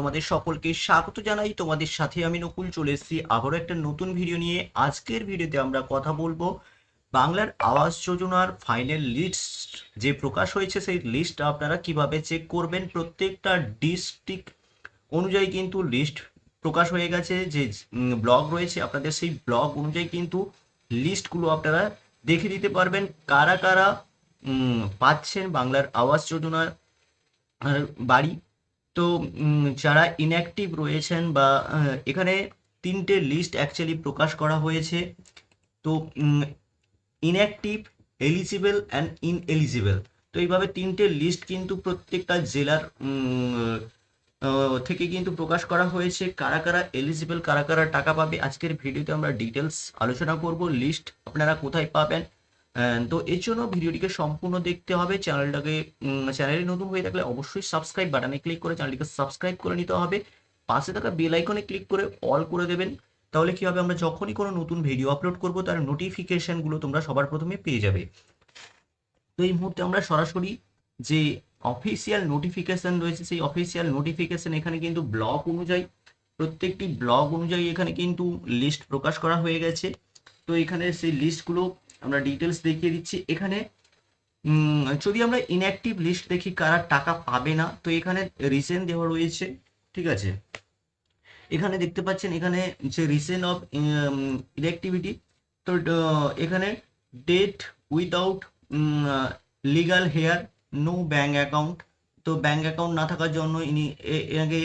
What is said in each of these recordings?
তোমাদের সকলকে স্বাগত জানাই। তোমাদের সাথে আমি নকুল, চলে এসেছি আবারও একটা নতুন ভিডিও নিয়ে। আজকের ভিডিওতে আমরা কথা বলব বাংলার আবাস যোজনার ফাইনাল লিস্ট যে প্রকাশ হয়েছে, সেই লিস্ট আপনারা কীভাবে চেক করবেন? প্রত্যেকটা ডিস্ট্রিক্ট অনুযায়ী কিন্তু লিস্ট প্রকাশ হয়ে গেছে। যে ব্লগ রয়েছে, আপনাদের সেই ব্লগ অনুযায়ী কিন্তু লিস্টগুলো আপনারা দেখে দিতে পারবেন। কারা কারা পাচ্ছেন বাংলার আবাস যোজনার বাড়ি? তো যারা ইনঅ্যাক্টিভ রয়েছেন বা এখানে তিনটে লিস্ট অ্যাকচুয়ালি প্রকাশ করা হয়েছে। তো ইনঅ্যাক্টিভ এলিজিবল অ্যান্ড ইনএলিজিবল তো এইভাবে তিনটে লিস্ট কিন্তু প্রত্যেকটা জেলার থেকে কিন্তু প্রকাশ করা হয়েছে। কারা কারা এলিজিবল কারা কারা টাকা পাবে, আজকের ভিডিওতে আমরা ডিটেলস আলোচনা করব। লিস্ট আপনারা কোথায় পাবেন? তো এর জন্য ভিডিওটিকে সম্পূর্ণ দেখতে হবে। চ্যানেলটাকে চ্যানেলে নতুন হয়ে থাকলে অবশ্যই সাবস্ক্রাইব বাটনে ক্লিক করে চ্যানেলটিকে সাবস্ক্রাইব করে নিতে হবে। পাশে থাকা বেল আইকনে ক্লিক করে অল করে দেবেন। তাহলে কি হবে? আমরা যখনই কোনো নতুন ভিডিও আপলোড করব, তার নোটিফিকেশনগুলো তোমরা সবার প্রথমে পেয়ে যাবে। তো এই মুহূর্তে আমরা সরাসরি যে অফিসিয়াল নোটিফিকেশন রয়েছে, সেই অফিসিয়াল নোটিফিকেশন এখানে কিন্তু ব্লক অনুযায়ী, প্রত্যেকটি ব্লক অনুযায়ী এখানে কিন্তু লিস্ট প্রকাশ করা হয়ে গেছে। তো এখানে সেই লিস্টগুলো আমরা ডিটেলস দেখিয়ে দিচ্ছি। এখানে যদি আমরা ইনঅ্যাক্টিভ লিস্ট দেখি, কারা টাকা পাবে না, তো এখানে রিসেন্ট দেওয়া রয়েছে, ঠিক আছে? এখানে দেখতে পাচ্ছেন, এখানে যে রিসেন্ট অফ ইনঅ্যাক্টিভিটি তো এখানে date without legal heir no bank account তো ব্যাঙ্ক অ্যাকাউন্ট না থাকার জন্য ইনি এনাকে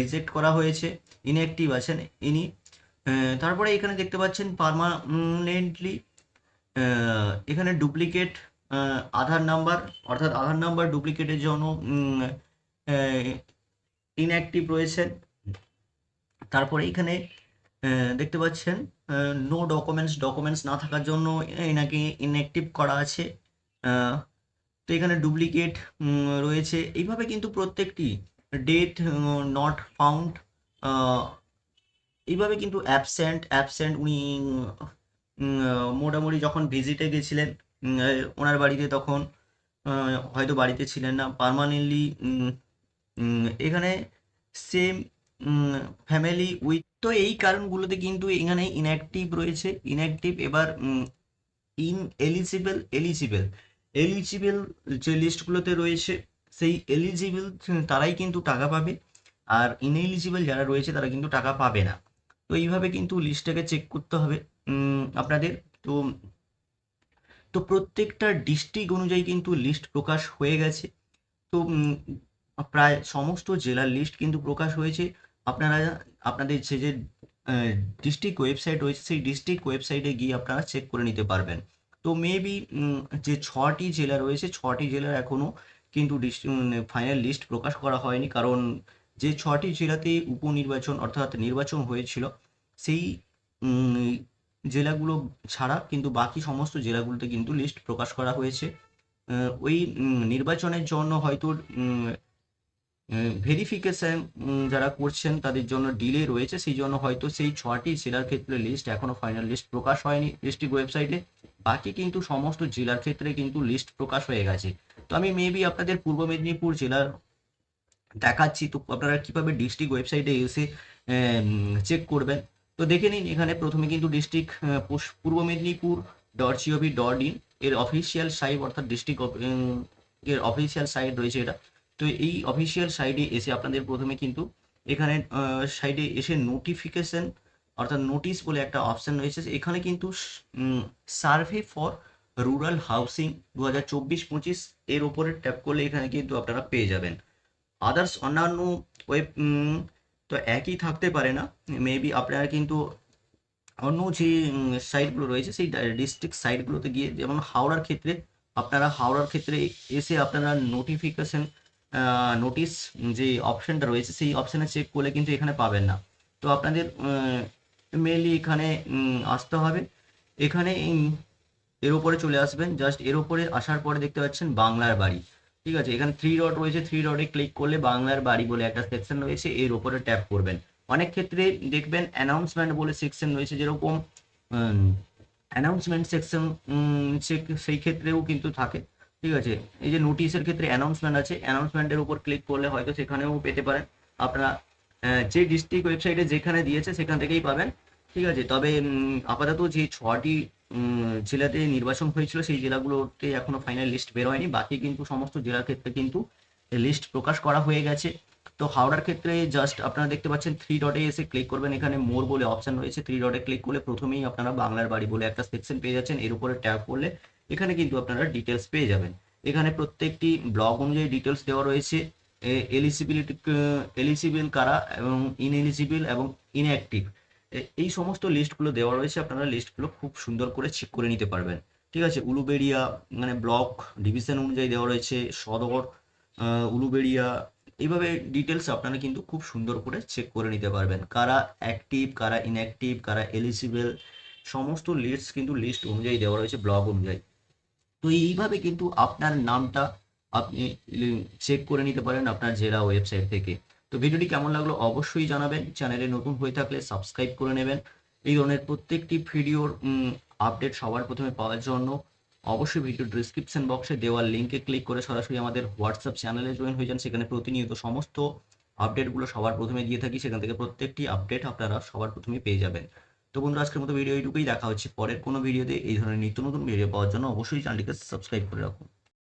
রিজেক্ট করা হয়েছে ইনঅ্যাক্টিভ আছেন ইনি। তারপরে এখানে দেখতে পাচ্ছেন পার্মানেন্টলি এখানে ডুপ্লিকেট আধার নাম্বার অর্থাৎ আধার নাম্বার ডুপ্লিকেটের জন্য ইনঅ্যাক্টিভ রয়েছেন তারপরে এখানে দেখতে পাচ্ছেন নো ডকুমেন্টস ডকুমেন্টস না থাকার জন্য এনাকে ইনঅ্যাক্টিভ করা আছে। তো এখানে ডুপ্লিকেট রয়েছে। এইভাবে কিন্তু প্রত্যেকটি ডেট নট ফাউন্ড এইভাবে কিন্তু অ্যাবসেন্ট অ্যাবসেন্ট উনি মোটামুটি যখন ভিজিটে গেছিলেন ওনার বাড়িতে তখন হয়তো বাড়িতে ছিলেন না পার্মানেন্টলি এখানে সেম ফ্যামিলি উইথ তো এই কারণগুলোতে কিন্তু এখানে ইনঅ্যাক্টিভ রয়েছে। ইনঅ্যাক্টিভ এবার ইন এলিজিবল এলিজিবল এলিজিবল যে লিস্টগুলোতে রয়েছে, সেই এলিজিবল তারাই কিন্তু টাকা পাবে। আর ইনএলিজিবল যারা রয়েছে, তারা কিন্তু টাকা পাবে না। তো এইভাবে কিন্তু লিস্টটাকে চেক করতে হবে। আপনাদের। তো তো প্রত্যেকটা ডিস্ট্রিক্ট অনুযায়ী কিন্তু লিস্ট প্রকাশ হয়ে গেছে। তো প্রায় সমস্ত জেলার লিস্ট কিন্তু প্রকাশ হয়েছে। আপনারা, আপনাদের যে যে ডিস্ট্রিক্ট ওয়েবসাইট রয়েছে, সেই ডিস্ট্রিক্ট ওয়েবসাইটে গিয়ে আপনারা চেক করে নিতে পারবেন। তো মেবি যে, ছটি জেলা রয়েছে, ছটি জেলার এখনও কিন্তু ফাইনাল লিস্ট প্রকাশ করা হয়নি। কারণ যে, ছটি জেলাতে উপনির্বাচন অর্থাৎ নির্বাচন হয়েছিল, সেই জেলাগুলো ছাড়া কিন্তু বাকি সমস্ত জেলাগুলোতে কিন্তু লিস্ট প্রকাশ করা হয়েছে। ওই নির্বাচনের জন্য হয়তো ভেরিফিকেশন যারা করছেন তাদের জন্য ডিলে রয়েছে। সেই জন্য হয়তো সেই ছটি জেলার ক্ষেত্রে লিস্ট এখনও ফাইনাল লিস্ট প্রকাশ হয়নি ডিস্ট্রিক্ট ওয়েবসাইটে বাকি কিন্তু সমস্ত জেলার ক্ষেত্রে কিন্তু লিস্ট প্রকাশ হয়ে গেছে। তো আমি মেবি আপনাদের পূর্ব মেদিনীপুর জেলার দেখাচ্ছি। তো আপনারা কীভাবে ডিস্ট্রিক্ট ওয়েবসাইটে এসে চেক করবেন? তো দেখে নিন, এখানে প্রথমে কিন্তু district Purba Medinipur, dot G O V dot in এর অফিসিয়াল সাইট অর্থাৎ ডিস্ট্রিক্ট এর অফিসিয়াল সাইট রয়েছে এটা। তো এই অফিসিয়াল সাইটে এসে আপনাদের প্রথমে কিন্তু এখানে সাইটে এসে নোটিফিকেশন অর্থাৎ নোটিশ বলে একটা অপশান রয়েছে। এখানে কিন্তু সার্ভে ফর রুরাল হাউসিং দু হাজার চব্বিশ পঁচিশ এর ওপরে ট্যাপ করলে এখানে কিন্তু আপনারা পেয়ে যাবেন। আদার্স অন্যান্য ওয়েব তো একই থাকতে পারে না। মেবি আপনারা কিন্তু অন্য যে সাইটগুলো রয়েছে, সেই ডিস্ট্রিক্ট সাইটগুলোতে গিয়ে যেমন হাওড়ার ক্ষেত্রে, আপনারা হাওড়ার ক্ষেত্রে এসে আপনারা নোটিফিকেশন নোটিশ যে অপশানটা রয়েছে, সেই অপশানে চেক করলে কিন্তু এখানে পাবেন না। তো আপনাদের মেনলি এখানে আসতে হবে। এখানে এর উপরে চলে আসবেন। জাস্ট এর উপরে আসার পরে দেখতে পাচ্ছেন বাংলার বাড়ি। ঠিক আছে? এখানে থ্রি ডট রয়েছে থ্রি ডটে ক্লিক করলে বাংলার বাড়ি বলে একটা সেকশন রয়েছে, এর উপরে ট্যাপ করবেন। অনেক ক্ষেত্রে দেখবেন অ্যানাউন্সমেন্ট বলে সেকশন রয়েছে যেরকম অ্যানাউন্সমেন্ট সেকশন সেই ক্ষেত্রেও কিন্তু থাকে, ঠিক আছে? এই যে নোটিশের ক্ষেত্রে অ্যানাউন্সমেন্ট আছে অ্যানাউন্সমেন্টের উপর ক্লিক করলে হয়তো সেখানেও পেতে পারেন। আপনারা যে ডিস্ট্রিক্ট ওয়েবসাইটে যেখানে দিয়েছে সেখান থেকেই পাবেন, ঠিক আছে? তবে আপাতত যে ছটি জেলাতে নির্বাচন হয়েছিল, সেই জেলাগুলোতে এখনও ফাইনাল লিস্ট বের হয়নি। বাকি কিন্তু সমস্ত জেলার ক্ষেত্রে কিন্তু লিস্ট প্রকাশ করা হয়ে গেছে। তো হাওড়ার ক্ষেত্রে জাস্ট আপনারা দেখতে পাচ্ছেন থ্রি ডটে এসে ক্লিক করবেন। এখানে মোর বলে অপশন রয়েছে। থ্রি ডটে ক্লিক করলে প্রথমেই আপনারা বাংলার বাড়ি বলে একটা সেকশন পেয়ে যাচ্ছেন। এর উপরে ট্যাপ করলে এখানে কিন্তু আপনারা ডিটেলস পেয়ে যাবেন। এখানে প্রত্যেকটি ব্লক অনুযায়ী ডিটেলস দেওয়া রয়েছে। এলিজিবিলিটি এলিজিবল কারা এবং ইনএলিজিবল এবং ইনঅ্যাক্টিভ এই সমস্ত লিস্টগুলো দেওয়া রয়েছে, আপনারা লিস্টগুলো খুব সুন্দর করে চেক করে নিতে পারবেন। ঠিক আছে? উলুবেড়িয়া মানে ব্লক ডিভিশন অনুযায়ী দেওয়া রয়েছে সদর উলুবেড়িয়া, এইভাবে ডিটেলস আপনারা কিন্তু খুব সুন্দর করে চেক করে নিতে পারবেন। কারা অ্যাক্টিভ কারা ইনঅ্যাক্টিভ কারা এলিজিবল সমস্ত লিস্ট কিন্তু লিস্ট অনুযায়ী দেওয়া রয়েছে ব্লক অনুযায়ী। তো এইভাবে কিন্তু আপনার নামটা আপনি চেক করে নিতে পারেন আপনার জেলা ওয়েবসাইট থেকে। তো ভিডিওটি কেমন লাগল অবশ্যই জানাবেন। চ্যানেলে নতুন হয়ে থাকলে সাবস্ক্রাইব করে নেবেন। এই ধরনের প্রত্যেকটি ভিডিওর আপডেট সবার প্রথমে পাওয়ার জন্য অবশ্যই ভিডিও ডিসক্রিপশন বক্সে দেওয়ার লিঙ্কে ক্লিক করে সরাসরি আমাদের হোয়াটসঅ্যাপ চ্যানেলে জয়েন হয়ে যান। সেখানে প্রতিনিয়ত সমস্ত আপডেটগুলো সবার প্রথমে দিয়ে থাকি। সেখান থেকে প্রত্যেকটি আপডেট আপনারা সবার প্রথমে পেয়ে যাবেন। তো বন্ধুরা, আজকের মতো ভিডিও এইটুকুই। দেখা হচ্ছে পরের কোনো ভিডিওতে এই ধরনের নিত্য নতুন ভিডিও পাওয়ার জন্য অবশ্যই চ্যানেলটিকে সাবস্ক্রাইব করে রাখুন।